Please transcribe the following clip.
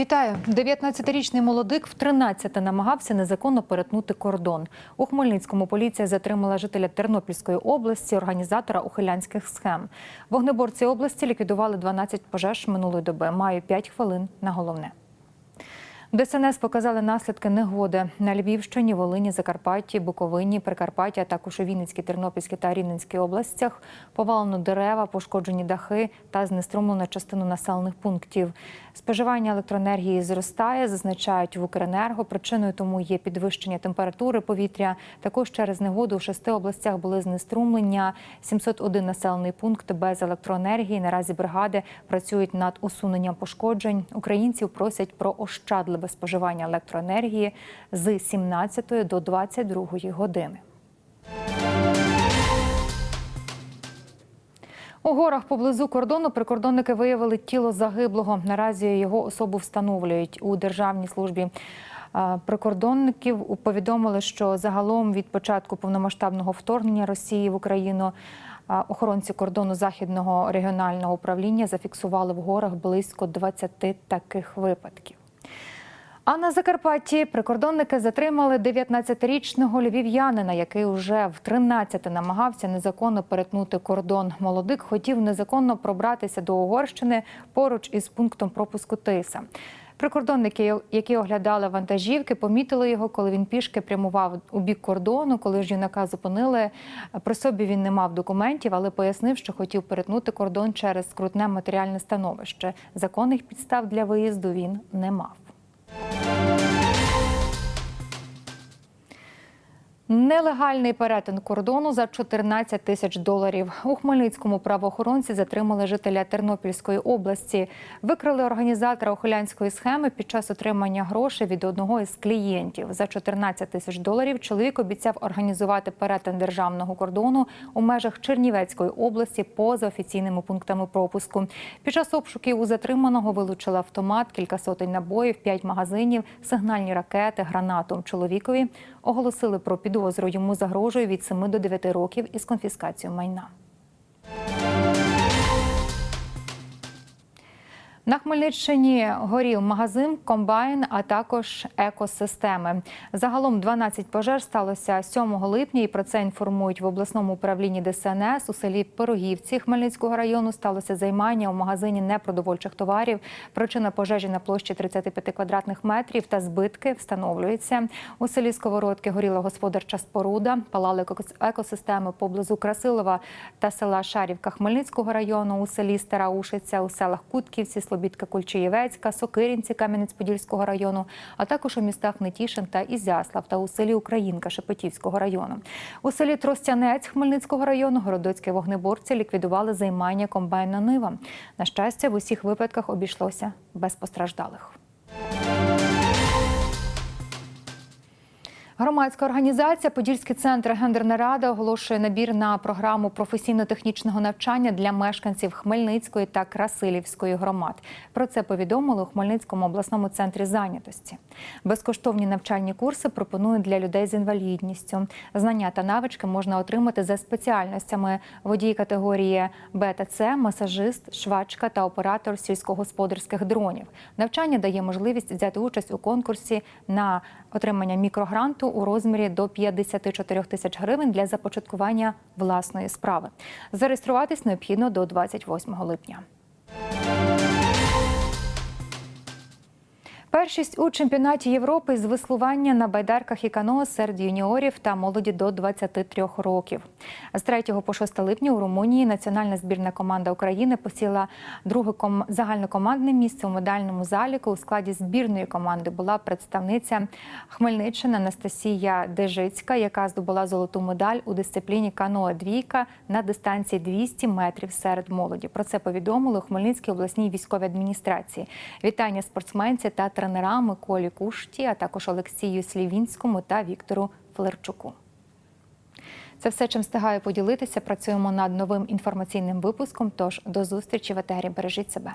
Вітаю! 19-річний молодик в 13 намагався незаконно перетнути кордон. У Хмельницькому поліція затримала жителя Тернопільської області, організатора ухилянських схем. Вогнеборці області ліквідували 12 пожеж минулої доби. Маю 5 хвилин на головне. ДСНС показали наслідки негоди на Львівщині, Волині, Закарпатті, Буковині, Прикарпаття, а також у Вінницькій, Тернопільській та Рівненській областях. Повалено дерева, пошкоджені дахи та знеструмлено частину населених пунктів. Споживання електроенергії зростає, зазначають в Укренерго. Причиною тому є підвищення температури повітря. Також через негоду у шести областях були знеструмлення. 701 населений пункт без електроенергії. Наразі бригади працюють над усуненням пошкоджень. Українців просять про ощадливе споживання електроенергії з 17 до 22 години. У горах поблизу кордону прикордонники виявили тіло загиблого. Наразі його особу встановлюють у державній службі. Прикордонників повідомили, що загалом від початку повномасштабного вторгнення Росії в Україну охоронці кордону західного регіонального управління зафіксували в горах близько 20 таких випадків. А на Закарпатті прикордонники затримали 19-річного львів'янина, який уже в 13 намагався незаконно перетнути кордон. Молодик хотів незаконно пробратися до Угорщини поруч із пунктом пропуску Тиса. Прикордонники, які оглядали вантажівки, помітили його, коли він пішки прямував у бік кордону. Коли ж юнака зупинили, при собі він не мав документів, але пояснив, що хотів перетнути кордон через скрутне матеріальне становище. Законних підстав для виїзду він не мав. Нелегальний перетин кордону за 14 тисяч доларів. У Хмельницькому правоохоронці затримали жителя Тернопільської області. Викрили організатора охилянської схеми під час отримання грошей від одного із клієнтів. За 14 тисяч доларів чоловік обіцяв організувати перетин державного кордону у межах Чернівецької області поза офіційними пунктами пропуску. Під час обшуків у затриманого вилучили автомат, кілька сотень набоїв, п'ять магазинів, сигнальні ракети, гранату. Чоловікові оголосили про підозру. Йому загрожує від 7 до 9 років із конфіскацією майна. На Хмельниччині горів магазин, комбайн, а також екосистеми. Загалом 12 пожеж сталося 7 липня, і про це інформують в обласному управлінні ДСНС. У селі Пирогівці Хмельницького району сталося займання у магазині непродовольчих товарів. Причина пожежі на площі 35 квадратних метрів та збитки встановлюється. У селі Сковородки горіла господарча споруда, палали екосистеми поблизу Красилова та села Шарівка Хмельницького району. У селі Стара у селах Кутківці, Слобідка Кульчиєвецька, Сокиринці Кам'янець-Подільського району, а також у містах Нетішин та Ізяслав та у селі Українка Шепетівського району. У селі Тростянець Хмельницького району городоцькі вогнеборці ліквідували займання комбайна Нива. На щастя, в усіх випадках обійшлося без постраждалих. Громадська організація Подільський центр Гендерна рада оголошує набір на програму професійно-технічного навчання для мешканців Хмельницької та Красилівської громад. Про це повідомили у Хмельницькому обласному центрі зайнятості. Безкоштовні навчальні курси пропонують для людей з інвалідністю. Знання та навички можна отримати за спеціальностями водій категорії Б та С, масажист, швачка та оператор сільськогосподарських дронів. Навчання дає можливість взяти участь у конкурсі на отримання мікрогранту у розмірі до 54 тисяч гривень для започаткування власної справи. Зареєструватись необхідно до 28 липня. Першість у чемпіонаті Європи з веслування на байдарках і каное серед юніорів та молоді до 23 років. З 3 по 6 липня у Румунії національна збірна команда України посіла друге загальнокомандне місце у медальному заліку. У складі збірної команди була представниця Хмельниччини Анастасія Дежицька, яка здобула золоту медаль у дисципліні каное двійка на дистанції 200 метрів серед молоді. Про це повідомили у Хмельницькій обласній військовій адміністрації. Вітання спортсменці та тренерам Миколі Кушті, а також Олексію Слівінському та Віктору Флерчуку. Це все, чим встигаю поділитися. Працюємо над новим інформаційним випуском. Тож до зустрічі в етері. Бережіть себе.